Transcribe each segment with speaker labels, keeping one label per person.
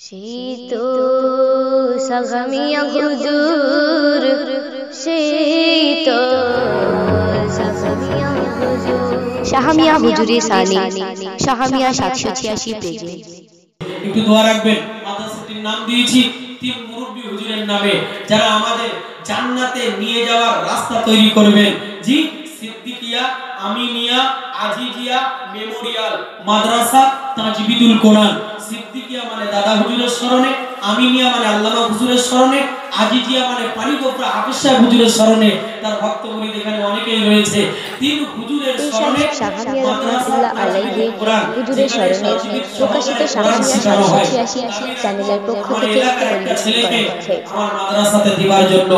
Speaker 1: সেই তো সাগামিয়া হুজুর সেই তো সাগামিয়া হুজুর। শাহামিয়া হুজুরে সালে শাহামিয়া সাতশো ছিয়াশি পেজে।
Speaker 2: একটু দোয়া রাখবেন মাদ্রাসাটির নাম দিয়েছি তিন মুরব্বী হুজুরের নামে যারা আমাদের জান্নাতে নিয়ে যাওয়ার রাস্তা তৈরি করবেন। জি সিদ্দিকিয়া আমিনিয়া আজিজিয়া মেমোরিয়াল মাদ্রাসা তাজবিদুল কোরআন। সিদ্দিকিয়া মানে দাদা হুজুরের স্মরণে আমিনিয়া মানে আল্লামা হুজুরের স্মরণে আজিজিয়া মানে হাফিজ সাহেব হুজুরের স্মরণে তার ভক্ত মুরিদ এখানে অনেকেই রয়েছে তিন হুজুরের স্মরণে
Speaker 1: হুজুরের প্রকাশিত চ্যানেলের পক্ষ থেকে
Speaker 2: আমার মাদ্রাসাতে দিবার জন্য।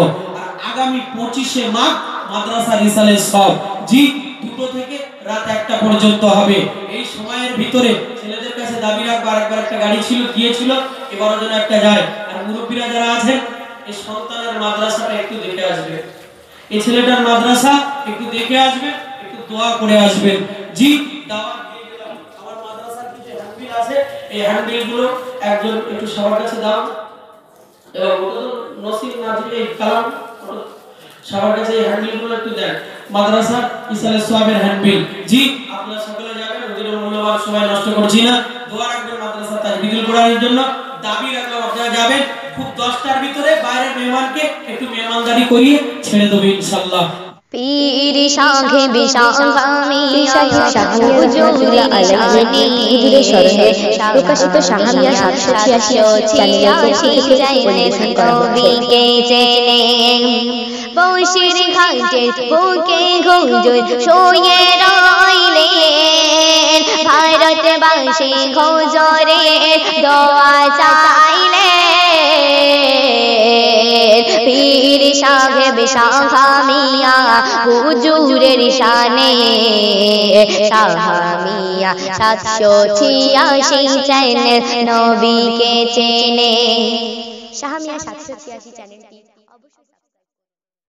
Speaker 2: আগামী পঁচিশে মাঘ মাদ্রাসা রিসালের সব। জি দুটো থেকে রাত একটা পর্যন্ত হবে। এই ভিতরে ছেলেদের কাছে দাবি রাখব আরেকবার একটা গাড়ি ছিল, গিয়েছিল, এবারও যেন একটা যায়। আর মুরব্বীরা যারা আছেন এই সন্তানের মাদ্রাসাটা একটু দেখে আসবে। এই ছেলেটার মাদ্রাসা একটু দেখে আসবে, একটু দোয়া করে আসবেন জি মাদ্রাসার হ্যান্ডবিল একজন একটু সবার কাছে দাও। এবং নসিব নাজির কালাম। সবার কাছে এই একটু দেন। মাদ্রাসা ইসালে সোয়াবের হ্যান্ডবিল জি মূল্যবান সময় নষ্ট করছি না। দোয়া রাখবেন মাদ্রাসা তাজবিদুল কোরআনের জন্য। দাবি রাখলাম আপনারা যাবেন। খুব দশটার ভিতরে বাইরের মেহমানকে একটু মেহমানদারি করিয়ে ছেড়ে দেবো ইনশাল্লাহ
Speaker 1: পীর বিশাখামি স্মরণে প্রকাশিত শাহামিয়া সাতশো ছিয়াশি চ্যানেলের পক্ষ থেকে পরিবেশন করা ঘাটের বুকে হুজুর শুয়ে রইলেন ভারতবাসী হুজুরে দোয়া চাইলেন পীর সাহেব শাহামিয়া হুজুরের শানে। শাহামিয়া সাতশো ছিয়াশি চ্যানেল নবীকে চেনে। শাহামিয়া সাতশো ছিয়াশি চ্যানেলটি